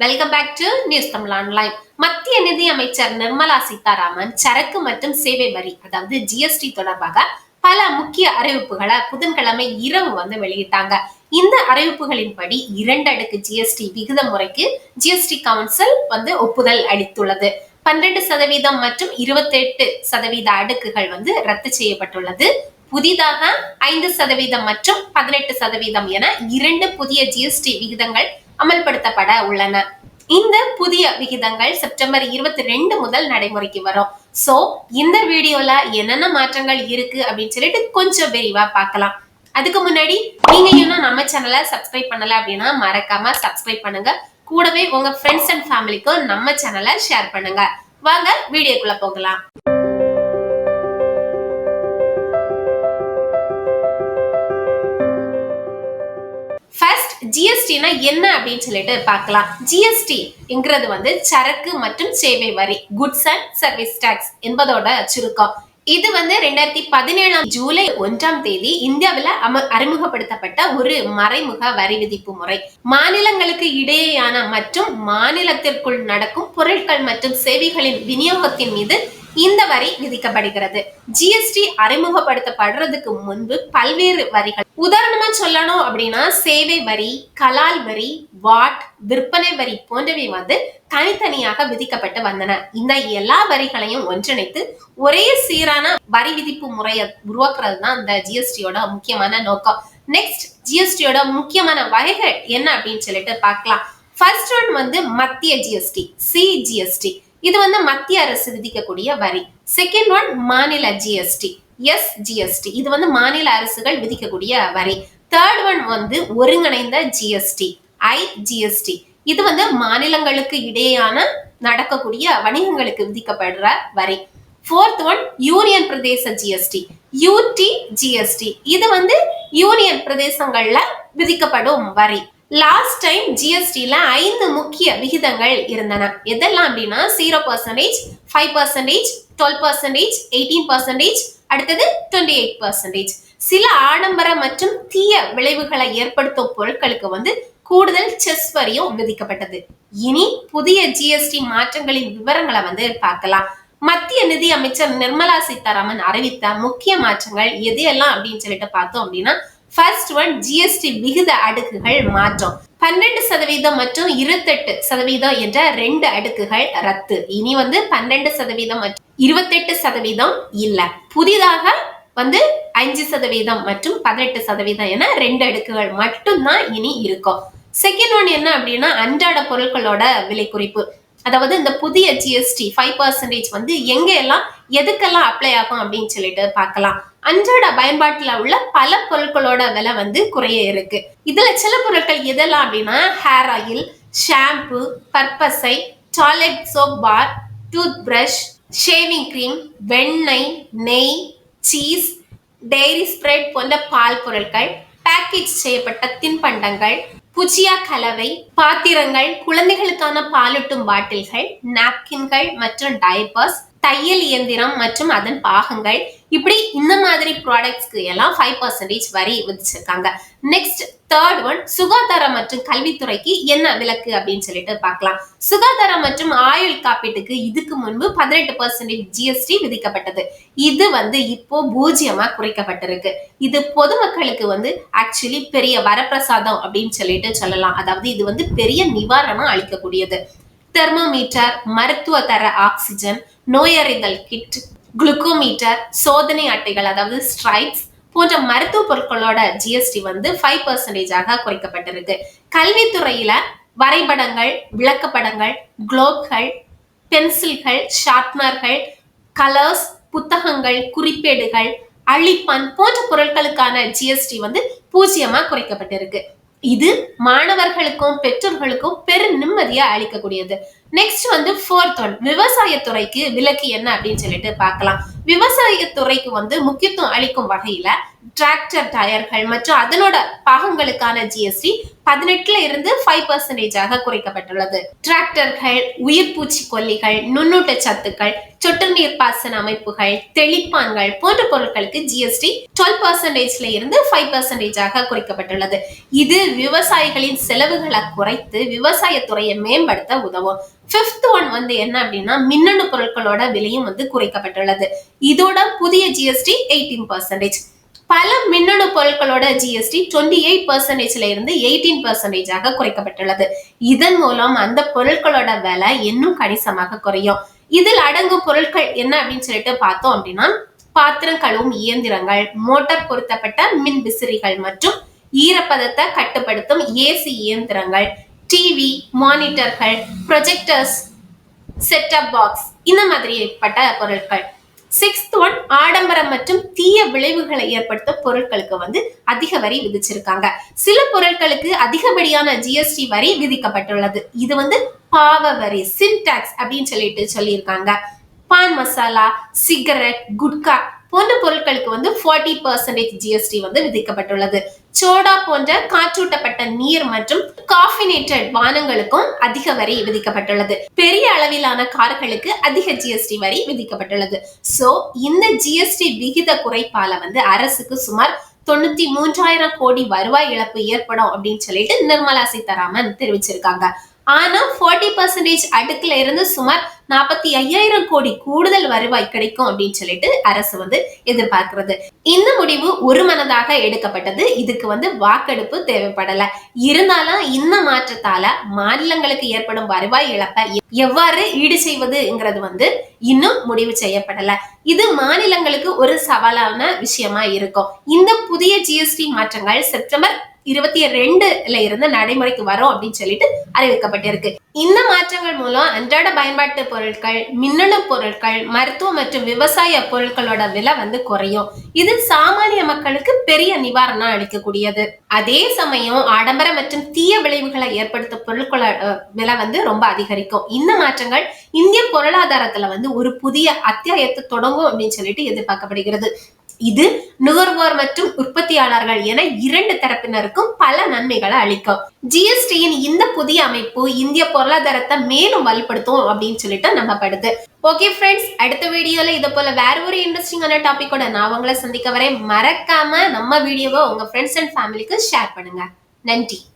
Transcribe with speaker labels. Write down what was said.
Speaker 1: Welcome back to news Tamil online மத்திய நிதி அமைச்சர் நிர்மலா சீதாராமன் சரக்கு மற்றும் சேவை வரி அதாவது ஜிஎஸ்டி தொடர்பாக பல முக்கிய அறிவிப்புகளை புதன்கிழமை இரவு வந்து வெளியிட்டாங்க. இந்த அறிவிப்புகளின்படி இரண்டு அடுக்கு ஜிஎஸ்டி விகித முறைக்கு ஜிஎஸ்டி கவுன்சில் வந்து ஒப்புதல் அளித்துள்ளது. பன்னிரண்டு சதவீதம் மற்றும் இருபத்தி எட்டு சதவீத அடுக்குகள் வந்து ரத்து செய்யப்பட்டுள்ளது. புதிதாக ஐந்து சதவீதம் மற்றும் பதினெட்டு சதவீதம் என இரண்டு புதிய ஜிஎஸ்டி விகிதங்கள் அமல்படுத்தப்பட உள்ளன. இந்த புதிய விகிதங்கள் செப்டம்பர் இருபத்தி ரெண்டு முதல் நடைமுறைக்கு வரும். சோ இந்த வீடியோல என்னென்ன மாற்றங்கள் இருக்கு அப்படின்னு சொல்லிட்டு கொஞ்சம் விரிவா பார்க்கலாம். அதுக்கு முன்னாடி நீங்க இன்னும் நம்ம சேனலை சப்ஸ்கிரைப் பண்ணல அப்படின்னா மறக்காம சப்ஸ்கிரைப் பண்ணுங்க. கூடவே உங்க ஃப்ரெண்ட்ஸ் அண்ட் ஃபேமிலிக்கும் நம்ம சேனலை ஷேர் பண்ணுங்க. வாங்க வீடியோக்குள்ள போகலாம். ஜிஎஸ்டினா என்ன அப்படின்னு சொல்லிட்டு பார்க்கலாம். ஜிஎஸ்டிங்கிறது வந்து சரக்கு மற்றும் சேவை வரி குட்ஸ் அண்ட் சர்வீஸ் டாக்ஸ் என்பதோட சுருக்கம். இது வந்து ரெண்டாயிரத்தி பதினேழாம் ஜூலை ஒன்றாம் தேதி இந்தியாவில் அம அறிமுகப்படுத்தப்பட்ட ஒரு மறைமுக வரி விதிப்பு முறை. மாநிலங்களுக்கு இடையேயான மற்றும் மாநிலத்திற்குள் நடக்கும் பொருட்கள் மற்றும் சேவைகளின் விநியோகத்தின் மீது இந்த வரி விதிக்கப்படுகிறது. ஜிஎஸ்டி அறிமுகப்படுத்தப்படுறதுக்கு முன்பு பல்வேறு வரிகள். உதாரணமா சொல்லணும் அப்படின்னா சேவை வரி கலால் வரி வாட் விற்பனை வரி போன்றவை வந்து தனித்தனியாக விதிக்கப்பட்டு வந்தன. இந்த எல்லா வரிகளையும் ஒன்றிணைத்து ஒரே சீரான வரி விதிப்பு முறையை உருவாக்குறது தான் இந்த ஜிஎஸ்டியோட முக்கியமான நோக்கம். நெக்ஸ்ட் ஜிஎஸ்டியோட முக்கியமான வகைகள் என்ன அப்படின்னு சொல்லிட்டு பார்க்கலாம். ஃபர்ஸ்ட் ஒன் வந்து மத்திய ஜிஎஸ்டி சிஜிஎஸ்டி இது வந்து மத்திய அரசு விதிக்கக்கூடிய வரி. செகண்ட் ஒன் மாநில ஜிஎஸ்டி எஸ் ஜிஎஸ்டி இது வந்து மாநில அரசுகள் விதிக்கக்கூடிய வரி. தேர்ட் ஒன் வந்து ஒருங்கிணைந்த ஜிஎஸ்டி ஐ ஜிஎஸ்டி இது வந்து மாநிலங்களுக்கு இடையேயான நடக்கக்கூடிய வணிகங்களுக்கு விதிக்கப்படுற வரி. ஃபோர்த் ஒன் யூனியன் பிரதேச ஜிஎஸ்டி யூடி ஜிஎஸ்டி இது வந்து யூனியன் பிரதேசங்கள்ல விதிக்கப்படும் வரி. லாஸ்ட் டைம் ஜிஎஸ்டில ஐந்து முக்கிய விகிதங்கள் இருந்தன. எதெல்லாம் அப்படின்னா zero percentage five percentage twelve percentage eighteen percentage அடுத்தது டுவெண்ட்டி எயிட் பர்சன்டேஜ் சில ஆடம்பர மற்றும் தீய விளைவுகளை ஏற்படுத்தும் பொருட்களுக்கு வந்து கூடுதல் செஸ் வரியும் விதிக்கப்பட்டது. இனி புதிய ஜிஎஸ்டி மாற்றங்களின் விவரங்களை வந்து பார்க்கலாம். மத்திய நிதி அமைச்சர் நிர்மலா சீதாராமன் அறிவித்த முக்கிய மாற்றங்கள் எது எல்லாம் அப்படின்னு சொல்லிட்டு பார்த்தோம் அப்படின்னா ஃபர்ஸ்ட் ஒன் ஜிஎஸ்டி விகித அடுக்குகள் மாற்றம். பன்னெண்டு சதவீதம் மற்றும் இருபத்தெட்டு சதவீதம் என்ற ரெண்டு அடுக்குகள் ரத்து. இனி வந்து பன்னெண்டு சதவீதம் மற்றும் இருபத்தெட்டு சதவீதம் இல்ல. புதிதாக வந்து அஞ்சு சதவீதம் மற்றும் பதினெட்டு சதவீதம் என ரெண்டு அடுக்குகள் மட்டும்தான் இனி இருக்கும். செகண்ட் ஒன் என்ன அப்படின்னா அன்றாட பொருட்களோட விலை குறிப்பு அதாவது இந்த புதிய ஜிஎஸ்டி ஃபைவ் பர்சன்டேஜ் வந்து எங்க எல்லாம் எதுக்கெல்லாம் அப்ளை ஆகும் அப்படின்னு சொல்லிட்டு பார்க்கலாம். அன்றாட பயன்பாட்டில் உள்ள பல பொருட்களோட விலை வந்து குறைய இருக்கு. இதுல சில பொருட்கள் எதெல்லாம் அப்படின்னா hair oil shampoo பர்பஸை toilet soap bar tooth brush shaving cream வெண்ணெய் நெய் சீஸ் டெய்ரி ஸ்ப்ரெட் போன்ற பால் பொருட்கள் பேக்கேஜ் செய்யப்பட்ட தின்பண்டங்கள் புஜியா கலவை பாத்திரங்கள் குழந்தைகளுக்கான பாலூட்டும் பாட்டில்கள் நாப்கின்கள் மற்றும் டைப்பர்ஸ் தையல் இயந்திரம் மற்றும் அதன் பாகங்கள். இப்படி இந்த மாதிரி ப்ராடக்ட்ஸ்க்கு எல்லாம் ஃபைவ் பர்சன்டேஜ் வரி விதிச்சிருக்காங்க. நெக்ஸ்ட் தேர்ட் ஒன் சுகாதாரம் மற்றும் கல்வித்துறைக்கு என்ன விலக்கு அப்படின்னு சொல்லிட்டு பார்க்கலாம். சுகாதாரம் மற்றும் ஆயுள் காப்பீட்டுக்கு இதுக்கு முன்பு பதினெட்டு பர்சன்டேஜ் ஜிஎஸ்டி விதிக்கப்பட்டது. இது வந்து இப்போ பூஜ்ஜியமா குறைக்கப்பட்டிருக்கு. இது பொதுமக்களுக்கு வந்து ஆக்சுவலி பெரிய வரப்பிரசாதம் அப்படின்னு சொல்லிட்டு சொல்லலாம். அதாவது இது வந்து பெரிய நிவாரணம் அளிக்கக்கூடியது. தெர்மோமீட்டர் மருத்துவ தர ஆக்சிஜன் நோயறிதல் கிட் குளுக்கோமீட்டர் சோதனை அட்டைகள் அதாவது ஸ்ட்ரைப்ஸ் போன்ற மருத்துவ பொருட்களோட ஜிஎஸ்டி வந்து ஃபைவ் பர்சன்டேஜாக குறைக்கப்பட்டிருக்கு. கல்வித்துறையில வரைபடங்கள் விளக்கப்படங்கள் குளோப்கள் பென்சில்கள் ஷார்ப்னர்கள் கலர்ஸ் புத்தகங்கள் குறிப்பேடுகள் அழிப்பான் போன்ற பொருட்களுக்கான ஜிஎஸ்டி வந்து பூஜ்ஜியமா குறைக்கப்பட்டிருக்கு. இது மாணவர்களுக்கும் பெற்றோர்களுக்கும் பெரு நிம்மதியா அளிக்கக்கூடியது. நெக்ஸ்ட் வந்து ஃபோர்த் ஒன் விவசாயத்துறைக்கு விலக்கு என்ன அப்படின்னு சொல்லிட்டு பார்க்கலாம். விவசாயத்துறைக்கு வந்து முக்கியத்துவம் அளிக்கும் வகையில டிராக்டர் டயர்கள் மற்றும் அதனோட பாகங்களுக்கான ஜிஎஸ்டி பதினெட்டுல இருந்து ஃபைவ் பர்சன்டேஜாக குறைக்கப்பட்டுள்ளது. டிராக்டர்கள் உயிர் பூச்சிக்கொல்லிகள் நுண்ணூட்ட சத்துக்கள் சொட்டு நீர் பாசன அமைப்புகள் தெளிப்பான்கள் போன்ற பொருட்களுக்கு ஜிஎஸ்டி டுவெல் பர்சன்டேஜ்ல இருந்து ஃபைவ் பர்சன்டேஜாக குறைக்கப்பட்டுள்ளது. இது விவசாயிகளின் செலவுகளை குறைத்து விவசாயத்துறையை மேம்படுத்த உதவும். ஃபிஃப்த் ஒன் வந்து என்ன அப்படின்னா மின்னணு பொருட்களோட விலையும் வந்து குறைக்கப்பட்டுள்ளது. இதோட புதிய ஜிஎஸ்டி எயிட்டீன் பர்சன்டேஜ் பல மின்னணு பொருட்களோட ஜிஎஸ்டி டுவெண்ட்டி எயிட் பர்சன்டேஜ்ல இருந்து எயிட்டீன் பர்சன்டேஜாக குறைக்கப்பட்டுள்ளது. இதன் மூலம் அந்த பொருட்களோட விலை இன்னும் கணிசமாக குறையும். இதில் அடங்கும் பொருட்கள் என்ன அப்படின்னு சொல்லிட்டு பார்த்தோம் அப்படின்னா பாத்திரம் கழுவும் இயந்திரங்கள் மோட்டார் பொருத்தப்பட்ட மின் விசிறிகள் மற்றும் ஈரப்பதத்தை கட்டுப்படுத்தும் ஏசி இயந்திரங்கள் டிவி மானிட்டர்கள் ப்ரொஜெக்டர்ஸ் செட்டப் பாக்ஸ் இந்த மாதிரிப்பட்ட பொருட்கள். சிக்ஸ்த் ஒன் ஆடம்பரம் மற்றும் தீய விளைவுகளை ஏற்படுத்தும் பொருட்களுக்கு வந்து அதிக வரி விதிச்சிருக்காங்க. சில பொருட்களுக்கு அதிகப்படியான ஜிஎஸ்டி வரி விதிக்கப்பட்டுள்ளது. இது வந்து பாவ வரி சின்டாக்ஸ் அப்படின்னு சொல்லிட்டு சொல்லியிருக்காங்க. பான் மசாலா சிகரெட் குட்கா போன்ற பொருட்களுக்கு வந்து ஃபார்ட்டி பர்சன்டேஜ் ஜிஎஸ்டி வந்து விதிக்கப்பட்டுள்ளது. சோடா போன்ற காற்றூட்டப்பட்ட நீர் மற்றும் காஃபினேட்டட் பானங்களுக்கும் அதிக வரி விதிக்கப்பட்டுள்ளது. பெரிய அளவிலான கார்களுக்கு அதிக ஜிஎஸ்டி வரி விதிக்கப்பட்டுள்ளது. சோ இந்த ஜிஎஸ்டி விகித குறைப்பால வந்து அரசுக்கு சுமார் தொண்ணூத்தி மூன்றாயிரம் கோடி வருவாய் இழப்பு ஏற்படும் அப்படின்னு சொல்லிட்டு நிர்மலா சீதாராமன் தெரிவிச்சிருக்காங்க. ஆனா ஃபார்ட்டி பர்சன்டேஜ் அடுக்குல இருந்து சுமார் நாற்பத்தி ஐயாயிரம் கோடி கூடுதல் வருவாய் கிடைக்கும் அப்படின்னு சொல்லிட்டு அரசு வந்து எதிர்பார்க்கிறது. இந்த முடிவு ஒரு மனதாக எடுக்கப்பட்டது. இதுக்கு வந்து வாக்கெடுப்பு தேவைப்படல. இருந்தாலும் இந்த மாற்றத்தால மாநிலங்களுக்கு ஏற்படும் வருவாய் இழப்பை எவ்வாறு ஈடு செய்வதுங்கிறது வந்து இன்னும் முடிவு செய்யப்படல. இது மாநிலங்களுக்கு ஒரு சவாலான விஷயமா இருக்கும். இந்த புதிய ஜிஎஸ்டி மாற்றங்கள் செப்டம்பர் இருபத்தி ரெண்டுல இருந்து நடைமுறைக்கு வரும் அப்படின்னு சொல்லிட்டு அறிவிக்கப்பட்டிருக்கு. இந்த மாற்றங்கள் மூலம் அன்றாட பயன்பாட்டு பொருட்கள் மின்னணு பொருட்கள் மருத்துவ மற்றும் விவசாய பொருட்களோட விலை வந்து குறையும். இது சாமானிய மக்களுக்கு பெரிய நிவாரணம் அளிக்கக்கூடியது. அதே சமயம் ஆடம்பர மற்றும் தீய விளைவுகளை ஏற்படுத்தும் பொருட்களோட விலை வந்து ரொம்ப அதிகரிக்கும். இந்த மாற்றங்கள் இந்திய பொருளாதாரத்துல வந்து ஒரு புதிய அத்தியாயத்தை தொடங்கும் அப்படின்னு சொல்லிட்டு எதிர்பார்க்கப்படுகிறது. இது நுகர்வோர் மற்றும் உற்பத்தியாளர்கள் என இரண்டு தரப்பினருக்கும் பல நன்மைகளை அளிக்கும். ஜிஎஸ்டியின் இந்த புதிய அமைப்பு இந்திய பொருளாதாரத்தை மேலும் வலுப்படுத்தும் அப்படின்னு சொல்லிட்டு நம்பப்படுது. ஓகே ஃப்ரெண்ட்ஸ் அடுத்த வீடியோல இது போல வேற ஒரு இன்ட்ரெஸ்டிங்கான டாபிக்கோட நான் உங்களை சந்திக்க வரேன். மறக்காம நம்ம வீடியோவை உங்க ஃப்ரெண்ட்ஸ் அண்ட் ஃபேமிலிக்கு ஷேர் பண்ணுங்க. நன்றி.